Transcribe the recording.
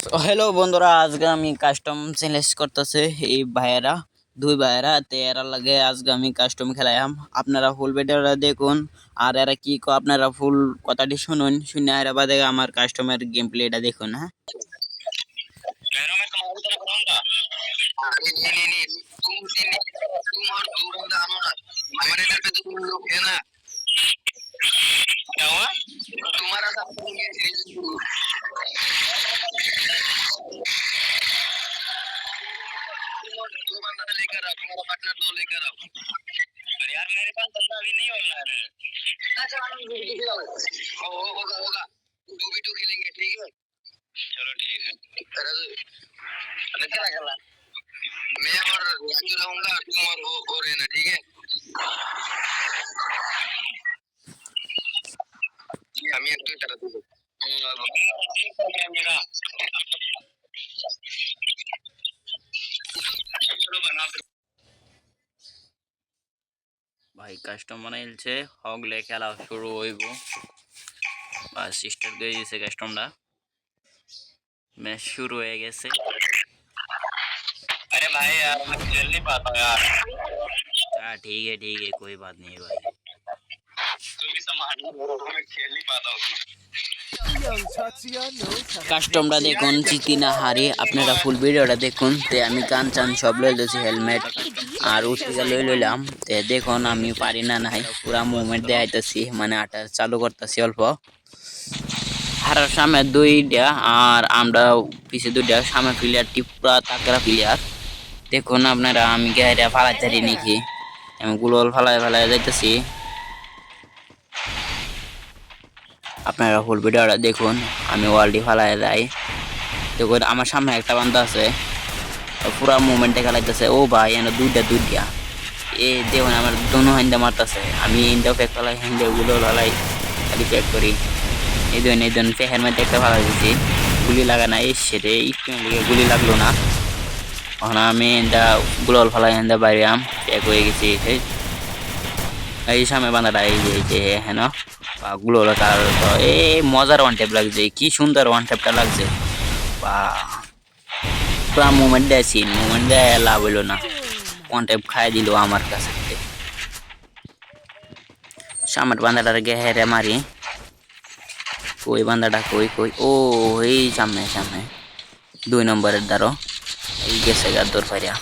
Hello বন্ধুরা, আজকে আমি কাস্টম চ্যালেঞ্জ করতেছে। এই ভাইয়েরা, দুই ভাইয়েরা, তে এরা লাগে আজকে আমি কাস্টম খেলাইম আপনারা ফুল ভিডিওটা দেখুন, আর এরা কি কো আপনারা ফুল কথাটি শুনুন, শুনে এরা বাদে আমার কাস্টমার গেম প্লেটা দেখুন হ্যাঁ? नहीं लेकर आओ तुम्हारा पार्टनर दो लेकर आओ। अरे यार मेरे पास बंदा अभी नहीं ऑनलाइन है। अच्छा हो होगा होगा। दो भी टू खेलेंगे ठीक है? चलो ठीक है। राजू खेलना मैं और राजू रहूँगा तुम और वो वो रहना ठीक है? ভাই কাস্টম বানাইলছে হগলে খেলা শুরু হইব বাস স্টার্ট করে দিয়েছে কাস্টমটা ম্যাচ শুরু হয়ে গেছে अरे भाई यार मैं खेल नहीं पाता हूँ यार हाँ ठीक है ठीक है कोई बात नहीं भाई तुम भी संभालना मैं खेल नहीं पाता हूँ কাস্টমটা দেখুন জিতি না হারি আপনারা ফুল ভিডিওটা দেখুন। তে আমি কান চান সব লই লইছি হেলমেট আর উঠিকা লই লইলাম। তে দেখুন আমি পারি না নাই। পুরা মুভমেন্ট দেখাইতেছি মানে আটা চালু করতেছি অল্প। হারার সামনে দুইটা, আর আমরা পিছে দুইটা, সামনে প্লেয়ারটি পুরা তাকরা প্লেয়ার দেখুন আপনারা, আমি গাড়িটা ফালাইতে নাকি? আমি গুলোল ফালাই ফালাই যাইতেছি। আপনারা ফুল ভিডিওটা দেখুন, আমি ওয়ার্ল্ডি ফালাই যাই দেখুন, আমার সামনে একটা বান্ধা আছে। পুরা মুভমেন্টে খেলাইতেছে। ও ভাই, এনে দুইটা দুইটা এ দেখুন, আমার দোনো হাইন্দা মারতেছে। আমি ইন্দাও প্যাক ফেলাই হিন্দে গুলো ফেলাই, খালি প্যাক করি। এই ধরুন এই ধরুন প্যাকের মধ্যে একটা ফালাই দিচ্ছি গুলি লাগা না এই সেটে একটু গুলি লাগল না। তখন আমি এটা গুলোল ফেলাই হিন্দা বাইরে আম। প্যাক হয়ে গেছি এই সামনে বান্ধাটা এই যে যে হ্যাঁ গুলো হলো তার তো মজার ওয়ান টেপ লাগছে, কি সুন্দর ওয়ান টেপটা লাগছে। বা, পুরা মুভমেন্ট দেয় সিন মুভমেন্ট দেয় লাভ হইল না। ওয়ান টেপ খাই দিল আমার কাছে। সামনের বান্দাটার গে হেরে মারি। কই বান্দাটা, কই কই? ও, এই সামনে সামনে। দুই নম্বরের দ্বারো এই গেছে গার দৌড় ফাইরা